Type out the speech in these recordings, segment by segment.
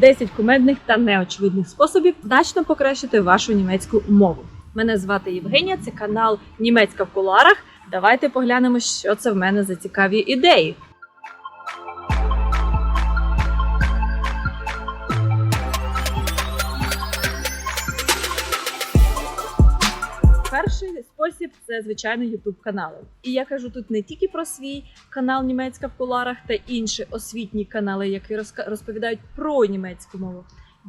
10 кумедних та неочевидних способів значно покращити вашу німецьку мову. Мене звати Євгенія, це канал Німецька в кулуарах. Давайте поглянемо, що це в мене за цікаві ідеї. Спосіб це звичайно youtube канали. І я кажу тут не тільки про свій канал Німецька в куларах та інші освітні канали, які розповідають про німецьку мову.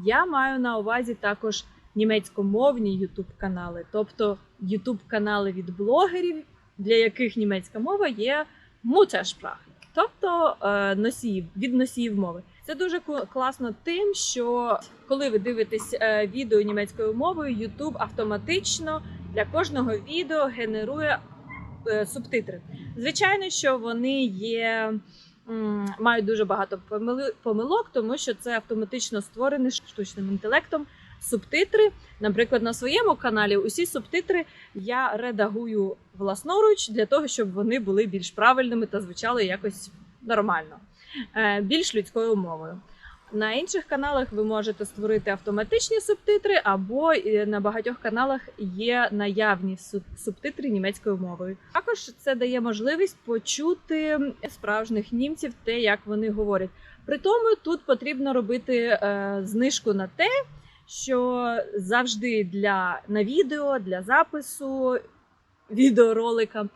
Я маю на увазі також німецькомовні youtube канали, тобто youtube канали від блогерів, для яких німецька мова є Muttersprache, тобто е, носіїв від носіїв мови. Це дуже класно тим, що коли ви дивитесь е, відео німецькою мовою, YouTube автоматично для кожного відео генерує е, субтитри. Звичайно, що вони є. Мають дуже багато помилок, тому що це автоматично створене штучним інтелектом субтитри. Наприклад, на своєму каналі усі субтитри я редагую власноруч для того, щоб вони були більш правильними та звучали якось нормально, е, більш людською мовою. На інших каналах ви можете створити автоматичні субтитри, або е, на багатьох каналах є наявні суб- субтитри німецькою мовою. Також це дає можливість почути справжніх німців, те, як вони говорять. При тому тут потрібно робити е, знижку на те, що завжди для на відео, для запису відеоролика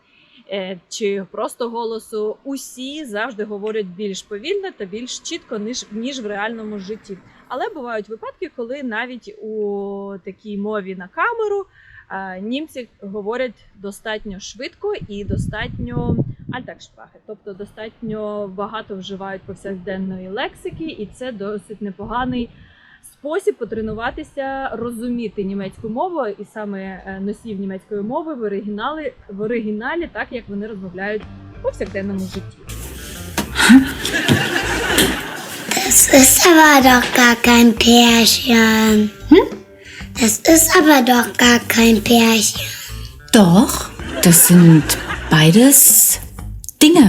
чи просто голосу, усі завжди говорять більш повільно та більш чітко, ніж, ніж в реальному житті. Але бувають випадки, коли навіть у такій мові на камеру е, німці говорять достатньо швидко і достатньо альтакшпрахи, тобто достатньо багато вживають повсякденної лексики, і це досить непоганий спосіб потренуватися розуміти німецьку мову і саме е, носіїв німецької мови в оригіналі в оригіналі, так як вони розмовляють у повсякденному житті. Das ist aber doch gar kein Pärchen. Hm? Das ist aber doch gar kein Pärchen. Doch, das sind beides Dinge.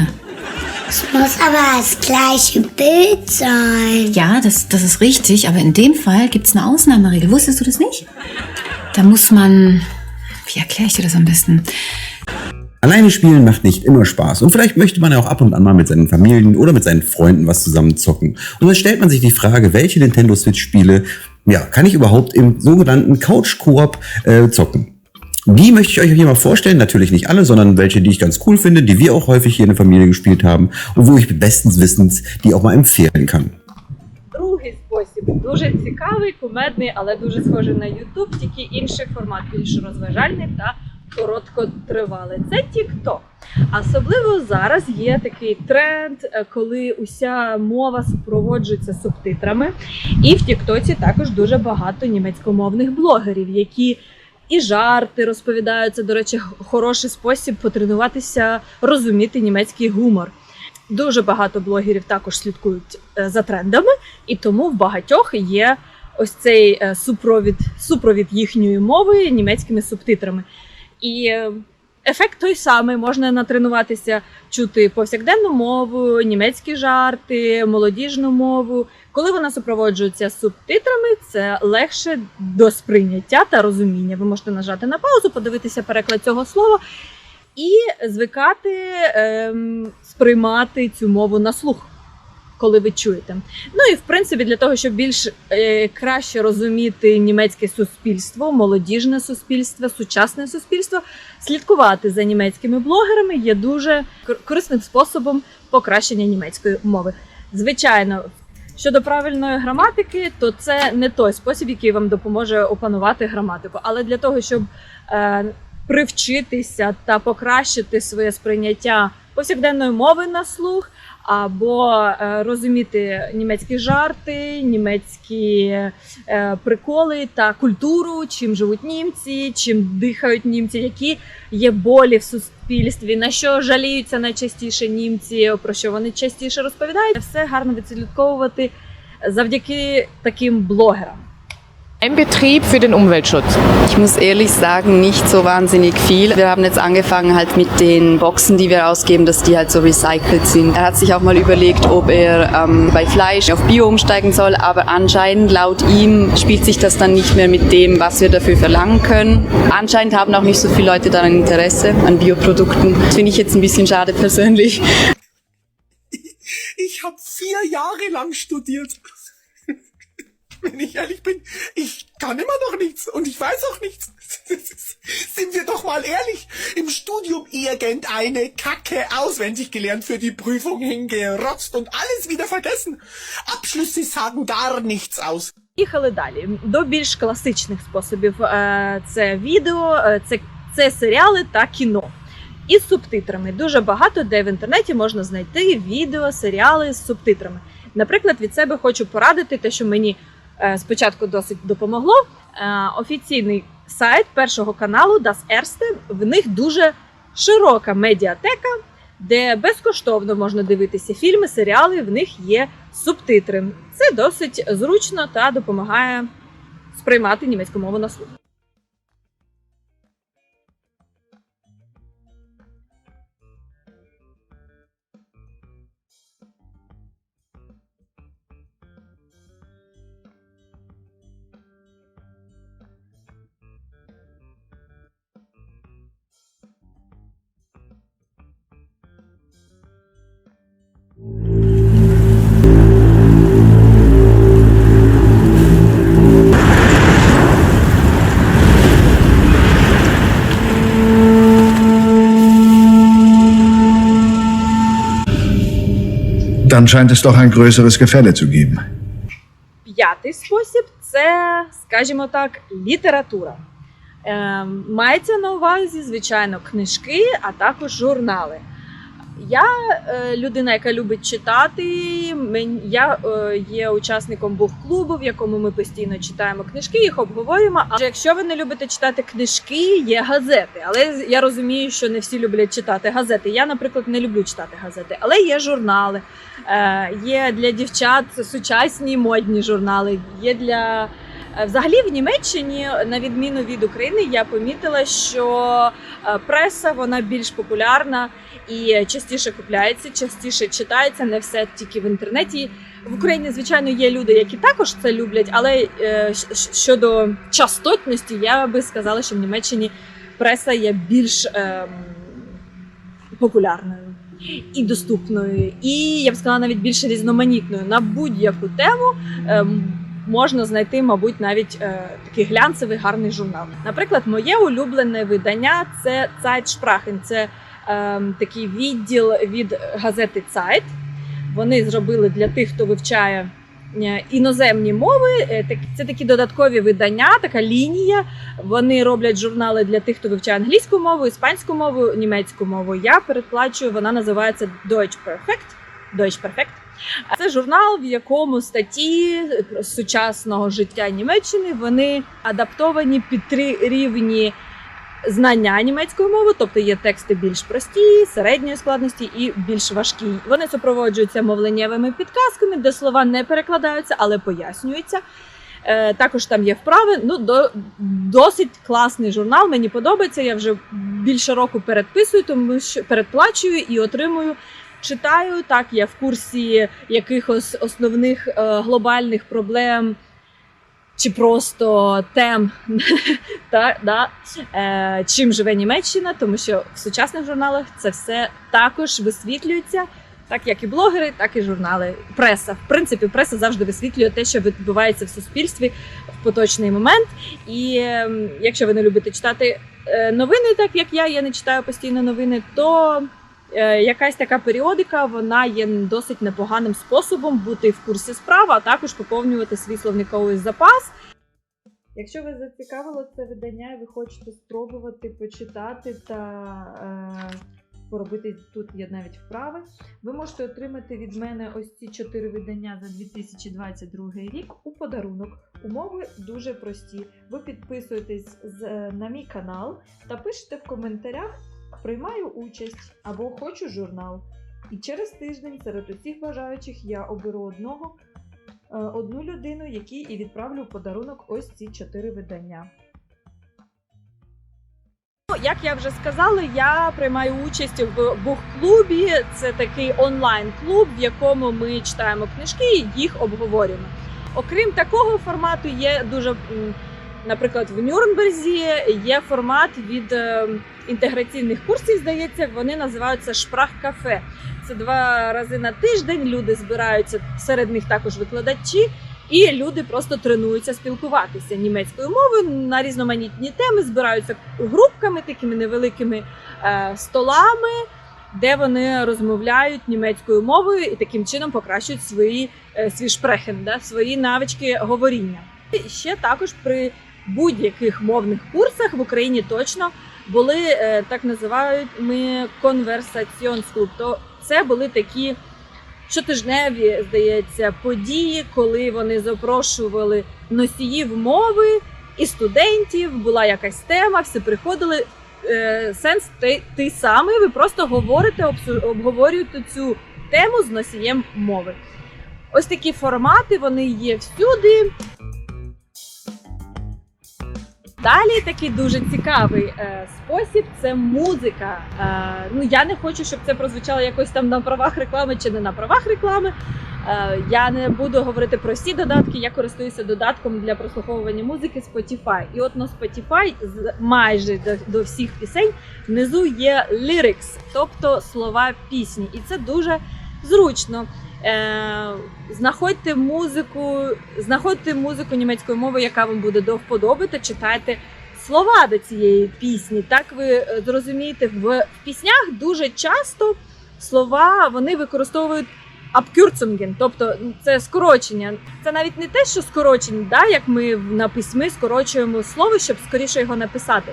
Es muss aber das gleiche Bild sein. Ja, das, das ist richtig, aber in dem Fall gibt es eine Ausnahmeregel. Wusstest du das nicht? Da muss man. Wie erkläre ich dir das am besten? Alleine spielen macht nicht immer Spaß und vielleicht möchte man ja auch ab und an mal mit seinen Familien oder mit seinen Freunden was zusammen zocken. Und dann stellt man sich die Frage, welche Nintendo Switch Spiele, ja, kann ich überhaupt im sogenannten Couch Koop äh, zocken? Die möchte ich euch hier mal vorstellen, natürlich nicht alle, sondern welche, die ich ganz cool finde, die wir auch häufig hier in der Familie gespielt haben und wo ich bestens wissens die auch mal empfehlen kann. Другий спосіб дуже цікавий, кумедний, але дуже схожий на YouTube, тільки інший формат, більш розважальний та короткотривалий. Це TikTok. Особливо зараз є такий тренд, е, коли уся мова супроводжується субтитрами. І в Тіктоці також дуже багато німецькомовних блогерів, які і жарти розповідаються. До речі, хороший спосіб потренуватися розуміти німецький гумор. Дуже багато блогерів також слідкують е, за трендами, і тому в багатьох є ось цей е, супровід, супровід їхньої мови німецькими субтитрами. І е, ефект той самий: можна натренуватися чути повсякденну мову, німецькі жарти, молодіжну мову. Коли вона супроводжується субтитрами, це легше до сприйняття та розуміння. Ви можете нажати на паузу, подивитися переклад цього слова і звикати ем, сприймати цю мову на слух, коли ви чуєте. Ну і в принципі, для того, щоб більш е, краще розуміти німецьке суспільство, молодіжне суспільство, сучасне суспільство, слідкувати за німецькими блогерами є дуже корисним способом покращення німецької мови. Звичайно. Щодо правильної граматики, то це не той спосіб, який вам допоможе опанувати граматику. Але для того, щоб е, привчитися та покращити своє сприйняття повсякденної мови на слух, або е, розуміти німецькі жарти, німецькі е, приколи та культуру, чим живуть німці, чим дихають німці, які є болі в суспільстві, на що жаліються найчастіше німці, про що вони частіше розповідають. Все гарно відслідковувати завдяки таким блогерам. Ein Betrieb für den Umweltschutz. Ich muss ehrlich sagen, nicht so wahnsinnig viel. Wir haben jetzt angefangen halt mit den Boxen, die wir ausgeben, dass die halt so recycelt sind. Er hat sich auch mal überlegt, ob er ähm, bei Fleisch auf Bio umsteigen soll, aber anscheinend laut ihm spielt sich das dann nicht mehr mit dem, was wir dafür verlangen können. Anscheinend haben auch nicht so viele Leute daran Interesse an Bioprodukten. Das finde ich jetzt ein bisschen schade persönlich. Ich habe vier Jahre lang studiert. Wenn ich ehrlich bin, ich kann immer noch nichts und ich weiß auch nichts. Sind wir doch mal ehrlich, im Studium irgendeine Kacke auswendig gelernt für die Prüfung hingerotzt und alles wieder vergessen. Abschlüsse sagen gar nichts aus. Їхали далі до більш класичних способів. Е, Це відео, е, це, це серіали та кіно. Із субтитрами. Дуже багато де в інтернеті можна знайти відео, серіали з субтитрами. Наприклад, від себе хочу порадити те, що мені е, спочатку досить допомогло. Е, Офіційний сайт першого каналу Das Erste, в них дуже широка медіатека, де безкоштовно можна дивитися фільми, серіали, в них є субтитри. Це досить зручно та допомагає сприймати німецьку мову на слух. Dann scheint es doch ein größeres Gefälle zu geben. П'ятий спосіб це, скажімо так, література. Е, мається на увазі, звичайно, книжки, а також журнали. Я е, людина, яка любить читати. Мен- Я е, є учасником бух-клубу, в якому ми постійно читаємо книжки, їх обговорюємо. А якщо ви не любите читати книжки, є газети. Але я розумію, що не всі люблять читати газети. Я, наприклад, не люблю читати газети, але є журнали. Е, Є для дівчат сучасні модні журнали. Є для взагалі в Німеччині, на відміну від України, я помітила, що е, преса вона більш популярна і частіше купляється, частіше читається. Не все тільки в інтернеті. В Україні, звичайно, є люди, які також це люблять, але е, щодо частотності, я би сказала, що в Німеччині преса є більш ем, популярною і доступною, і я б сказала навіть більш різноманітною на будь-яку тему. ем, Можна знайти, мабуть, навіть е, такий глянцевий гарний журнал. Наприклад, моє улюблене видання це Zeitsprachen. Це ем, такий відділ від газети Zeit. Вони зробили для тих, хто вивчає е, іноземні мови. Е, Це такі додаткові видання, така лінія. Вони роблять журнали для тих, хто вивчає англійську мову, іспанську мову, німецьку мову. Я передплачую, вона називається Deutsch Perfect. Deutsch Perfect. Це журнал, в якому статті сучасного життя Німеччини вони адаптовані під три рівні знання німецької мови, тобто є тексти більш прості, середньої складності і більш важкі. Вони супроводжуються мовленнєвими підказками, де слова не перекладаються, але пояснюються. Е, Також там є вправи. Ну, до, досить класний журнал. Мені подобається. Я вже більше року передписую, тому що передплачую і отримую. Читаю так, я в курсі якихось основних е, глобальних проблем чи просто тем, та, да, е, чим живе Німеччина, тому що в сучасних журналах це все також висвітлюється, так як і блогери, так і журнали. Преса. В принципі, преса завжди висвітлює те, що відбувається в суспільстві в поточний момент. І е, якщо ви не любите читати е, новини, так як я, я не читаю постійно новини, то якась така періодика вона є досить непоганим способом бути в курсі справ, а також поповнювати свій словниковий запас. Якщо ви зацікавило це видання і ви хочете спробувати почитати та е, поробити тут є навіть вправи, ви можете отримати від мене ось ці чотири видання за 2022 рік у подарунок. Умови дуже прості. Ви підписуєтесь е, на мій канал та пишете в коментарях приймаю участь або хочу журнал. І через тиждень серед усіх бажаючих я оберу одного, е, одну людину, якій і відправлю в подарунок ось ці чотири видання. Ну, Як я вже сказала, я приймаю участь в бухклубі. Це такий онлайн-клуб, в якому ми читаємо книжки і їх обговорюємо. Окрім такого формату, є дуже, наприклад, в Нюрнберзі є формат від е, інтеграційних курсів, здається, вони називаються Шпрах-кафе. Це два рази на тиждень. Люди збираються, серед них також викладачі, і люди просто тренуються спілкуватися німецькою мовою на різноманітні теми, збираються групками, такими невеликими е, столами, де вони розмовляють німецькою мовою і таким чином покращують свої е, свій шпрехен, да, свої навички говоріння. І ще також при будь-яких мовних курсах в Україні точно були е, так називають ми конверсаціонс-клуб. То це були такі щотижневі, здається, події, коли вони запрошували носіїв мови і студентів. Була якась тема, всі приходили. Е, сенс той, той самий. Ви просто говорите, обговорюєте цю тему з носієм мови. Ось такі формати вони є всюди. Далі такий дуже цікавий е, спосіб це музика. Е, ну я не хочу, щоб це прозвучало якось там на правах реклами чи не на правах реклами. Е, я не буду говорити про всі додатки. Я користуюся додатком для прослуховування музики Spotify. І от на Spotify майже до, до всіх пісень внизу є lyrics, тобто слова пісні, і це дуже зручно. Е, знаходьте музику, знаходьте музику німецькою мовою, яка вам буде до вподоби, та читайте слова до цієї пісні. Так ви е, зрозумієте, в, піснях дуже часто слова вони використовують Abkürzungen, тобто це скорочення. Це навіть не те, що скорочення, да, як ми на письмі скорочуємо слово, щоб скоріше його написати.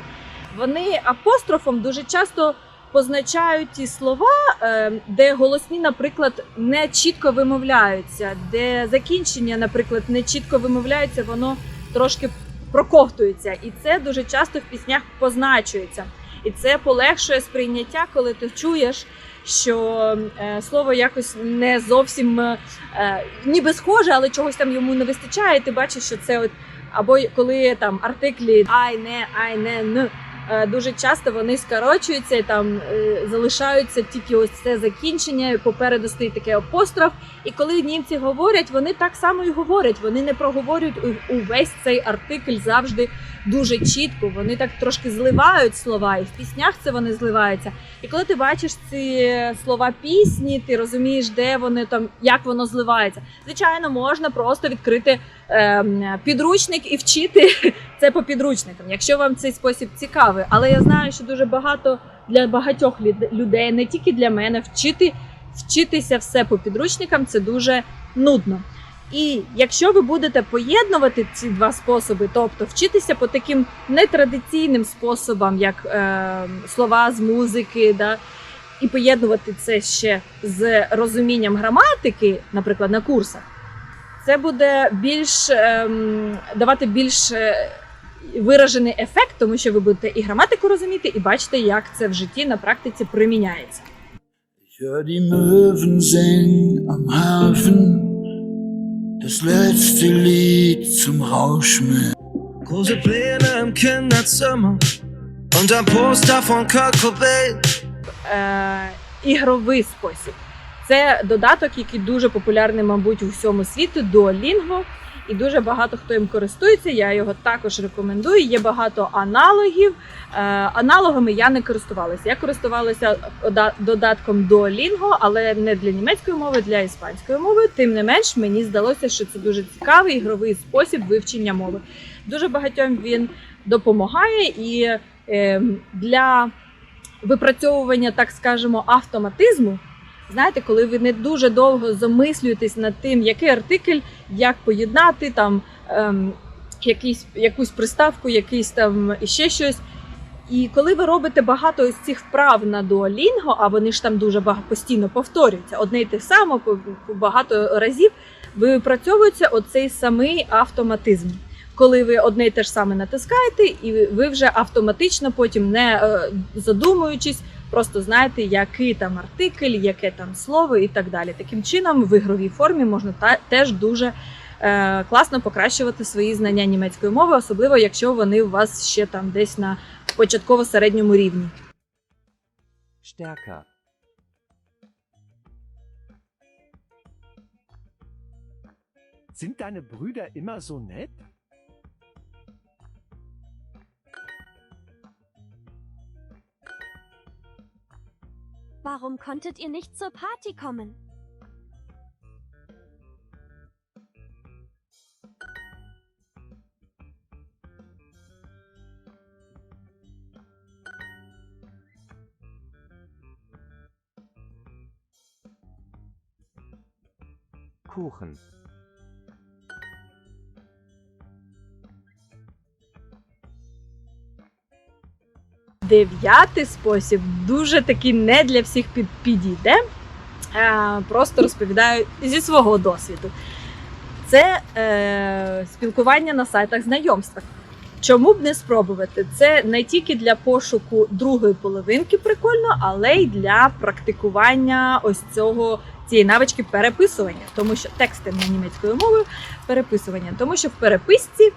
Вони апострофом дуже часто позначають ті слова, е, де голосні, наприклад, не чітко вимовляються, де закінчення, наприклад, не чітко вимовляються, воно трошки проковтується. І це дуже часто в піснях позначується. І це полегшує сприйняття, коли ти чуєш, що е, слово якось не зовсім е, ніби схоже, але чогось там йому не вистачає. і Ти бачиш, що це от або коли там артиклі ай, не, ай, не, н. Е, Дуже часто вони скорочуються і там е, залишаються тільки ось це закінчення. Попереду стоїть такий апостроф. І коли німці говорять, вони так само і говорять. Вони не проговорюють увесь цей артикль завжди дуже чітко. Вони так трошки зливають слова, і в піснях це вони зливаються. І коли ти бачиш ці слова пісні, ти розумієш, де вони там, як воно зливається. Звичайно, можна просто відкрити ем, підручник і вчити це по підручникам, якщо вам цей спосіб цікавий. Але я знаю, що дуже багато для багатьох людей, не тільки для мене, вчити вчитися все по підручникам це дуже нудно. І якщо ви будете поєднувати ці два способи, тобто вчитися по таким нетрадиційним способам, як е, слова з музики, да, і поєднувати це ще з розумінням граматики, наприклад, на курсах, це буде більш ем, давати більш е, виражений ефект, тому що ви будете і граматику розуміти, і бачите, як це в житті на практиці приміняється. Hör die Möwen singen am das letzte Lied zum Rauschmeer. Große Pläne im Kinderzimmer und ein Poster von Kurt Cobain. е, ігровий спосіб. Це додаток, який дуже популярний, мабуть, у всьому світі до Duolingo. І дуже багато хто їм користується. Я його також рекомендую. Є багато аналогів. Е, аналогами я не користувалася. Я користувалася ода- додатком Duolingo, але не для німецької мови, для іспанської мови. Тим не менш, мені здалося, що це дуже цікавий ігровий спосіб вивчення мови. Дуже багатьом він допомагає і е, для випрацьовування, так скажемо, автоматизму. Знаєте, коли ви не дуже довго замислюєтесь над тим, який артикль, як поєднати там ем, якийсь, якусь приставку, якийсь там іще щось. І коли ви робите багато ось цих вправ на Duolingo, а вони ж там дуже багато постійно повторюються, одне й те саме багато разів, випрацьовується оцей самий автоматизм. Коли ви одне й те ж саме натискаєте, і ви вже автоматично потім не е, задумуючись, просто знаєте, який там артикль, яке там слово і так далі. Таким чином, в ігровій формі можна та, теж дуже е, класно покращувати свої знання німецької мови, особливо якщо вони у вас ще там десь на початково-середньому рівні. Stärker. Sind deine Brüder immer so nett? Warum konntet ihr nicht zur Party kommen? Kuchen. Дев'ятий спосіб дуже таки не для всіх під- підійде. Е, Просто розповідаю зі свого досвіду. Це е, спілкування на сайтах знайомствах. Чому б не спробувати? Це не тільки для пошуку другої половинки прикольно, але й для практикування ось цього цієї навички переписування, тому що тексти на німецькою мовою переписування, тому що в переписці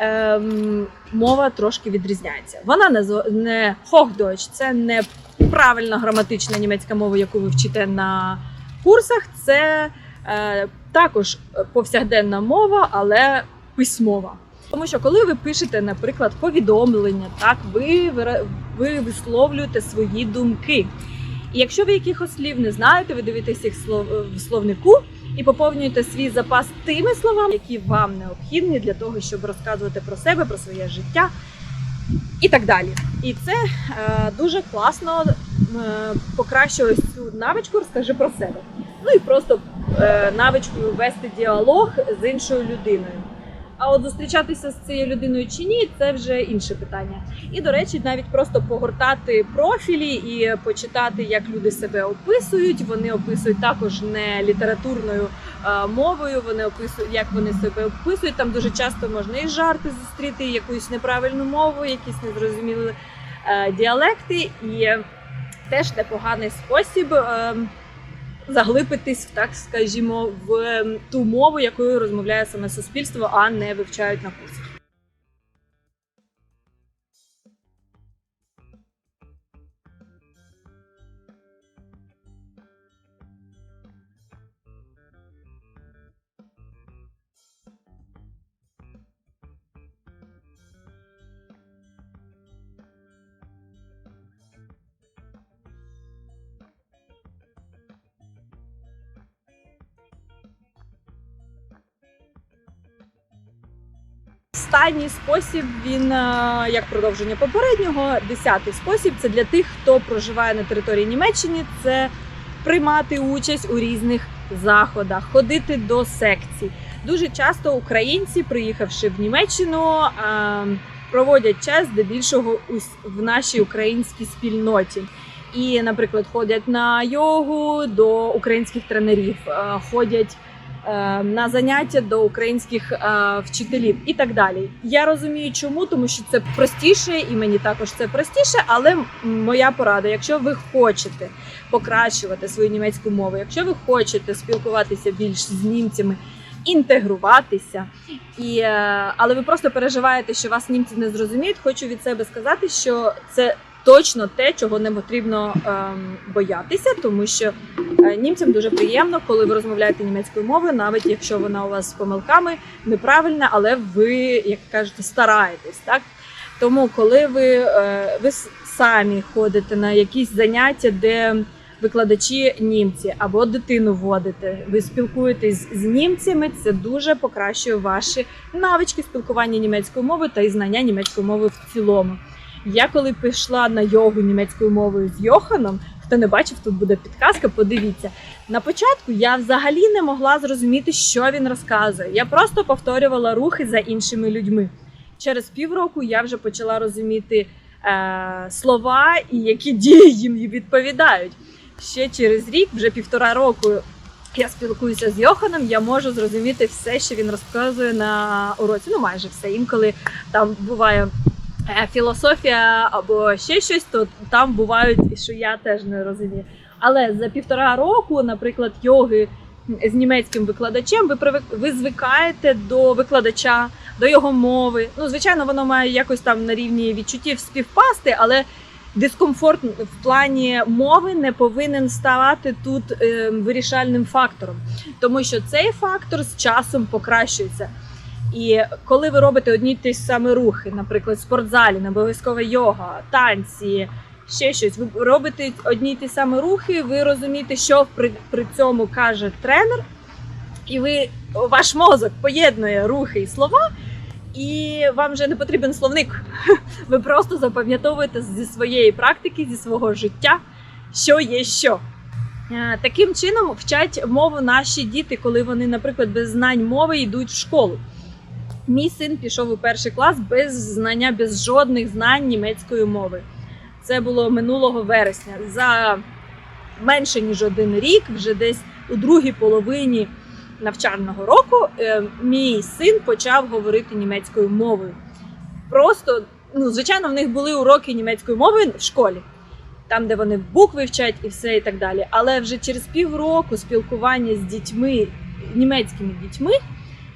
ем, мова трошки відрізняється. Вона не, не Hochdeutsch, це не правильна граматична німецька мова, яку ви вчите на курсах. Це е, також повсякденна мова, але письмова. Тому що коли ви пишете, наприклад, повідомлення, так ви, ви висловлюєте свої думки. І якщо ви якихось слів не знаєте, ви дивитесь їх в словнику і поповнюйте свій запас тими словами, які вам необхідні для того, щоб розказувати про себе, про своє життя і так далі. І це е, дуже класно е, покращує цю навичку, розкажи про себе. Ну і просто е, навичкою вести діалог з іншою людиною. А от зустрічатися з цією людиною чи ні, це вже інше питання. І до речі, навіть просто погортати профілі і почитати, як люди себе описують. Вони описують також не літературною е, мовою. Вони описують, як вони себе описують. Там дуже часто можна і жарти зустріти, і якусь неправильну мову, якісь незрозумілі е, діалекти. І теж непоганий спосіб. Заглибитись, так скажімо, в ту мову, якою розмовляє саме суспільство, а не вивчають на курсах. Останній спосіб він е, як продовження попереднього. Десятий спосіб це для тих, хто проживає на території Німеччини. Це приймати участь у різних заходах, ходити до секцій. Дуже часто українці, приїхавши в Німеччину, е, проводять час здебільшого в нашій українській спільноті. І, наприклад, ходять на йогу до українських тренерів, е, ходять на заняття до українських е, вчителів і так далі. Я розумію, чому, тому що це простіше, і мені також це простіше. Але моя порада, якщо ви хочете покращувати свою німецьку мову, якщо ви хочете спілкуватися більш з німцями. Інтегруватися, і, е, але ви просто переживаєте, що вас німці не зрозуміють. Хочу від себе сказати, що це точно те, чого не потрібно ем, боятися, тому що Е, Німцям дуже приємно, коли ви розмовляєте німецькою мовою, навіть якщо вона у вас з помилками неправильна, але ви, як кажете, стараєтесь. Так тому, коли ви, е, ви самі ходите на якісь заняття, де викладачі німці або дитину водите, ви спілкуєтесь з німцями, це дуже покращує ваші навички спілкування німецькою мовою та й знання німецької мови в цілому. Я коли пішла на йогу німецькою мовою з Йоханом, хто не бачив, тут буде підказка. Подивіться. На початку я взагалі не могла зрозуміти, що він розказує. Я просто повторювала рухи за іншими людьми. Через півроку я вже почала розуміти е, слова і які дії їм відповідають. Ще через рік, вже півтора року, я спілкуюся з Йоханом, я можу зрозуміти все, що він розказує на уроці. Ну, майже все. Інколи там буває філософія або ще щось, то там бувають, що я теж не розумію. Але за півтора року, наприклад, йоги з німецьким викладачем, ви привик- ви звикаєте до викладача, до його мови. Ну, звичайно, воно має якось там на рівні відчуттів співпасти, але дискомфорт в плані мови не повинен ставати тут е, вирішальним фактором, тому що цей фактор з часом покращується. І коли ви робите одні ті самі рухи, наприклад, в спортзалі, не обов'язково йога, танці, ще щось, ви робите одні й ті самі рухи, ви розумієте, що при, при цьому каже тренер, і ви ваш мозок поєднує рухи і слова, і вам вже не потрібен словник. Ви просто запам'ятовуєте зі своєї практики, зі свого життя, що є що. Е, Таким чином вчать мову наші діти, коли вони, наприклад, без знань мови йдуть в школу. Мій син пішов у перший клас без знання, без жодних знань німецької мови. Це було минулого вересня. За менше ніж один рік, вже десь у другій половині навчального року, е, мій син почав говорити німецькою мовою. Просто, ну, звичайно, в них були уроки німецької мови в школі, там, де вони букви вчать і все і так далі. Але вже через півроку спілкування з дітьми, німецькими дітьми,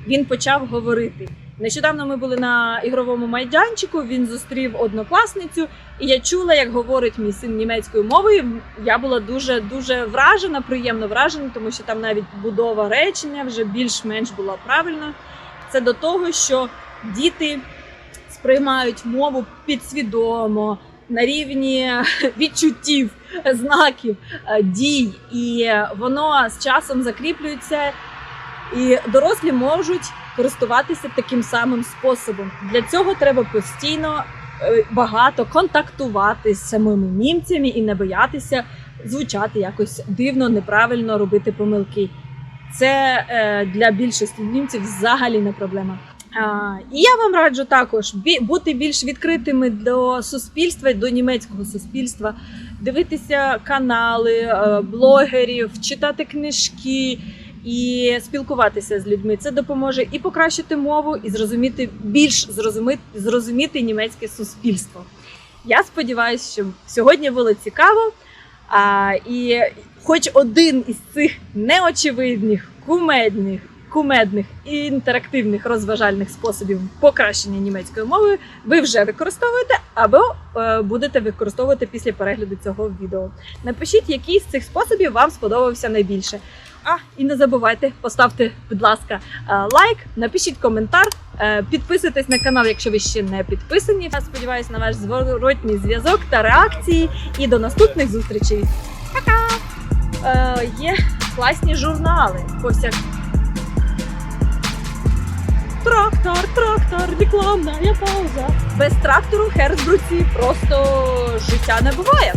він почав говорити. Нещодавно ми були на ігровому майданчику. Він зустрів однокласницю, і я чула, як говорить мій син німецькою мовою. Я була дуже дуже вражена, приємно вражена, тому що там навіть будова речення вже більш-менш була правильною. Це до того, що діти сприймають мову підсвідомо на рівні відчуттів, знаків, е, дій, і воно з часом закріплюється. І дорослі можуть користуватися таким самим способом. Для цього треба постійно е, багато контактувати з самими німцями і не боятися звучати якось дивно, неправильно робити помилки. Це е, для більшості німців взагалі не проблема. І я вам раджу також бути більш відкритими до суспільства, до німецького суспільства, дивитися канали, е, блогерів, читати книжки і спілкуватися з людьми. Це допоможе і покращити мову, і зрозуміти більш зрозуміти, зрозуміти німецьке суспільство. Я сподіваюся, що сьогодні було цікаво. А, і хоч один із цих неочевидних, кумедних, кумедних і інтерактивних розважальних способів покращення німецької мови ви вже використовуєте або е, будете використовувати після перегляду цього відео. Напишіть, який з цих способів вам сподобався найбільше. А і не забувайте, поставте, будь ласка, е, лайк, напишіть коментар, е, підписуйтесь на канал, якщо ви ще не підписані. Я сподіваюся на ваш зворотній зв'язок та реакції. І до наступних зустрічей. Пока! Е, є класні журнали. Повсяк. Трактор, трактор, рекламна пауза. Без трактору Херсбруці просто життя не буває.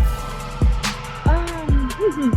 А, мгм.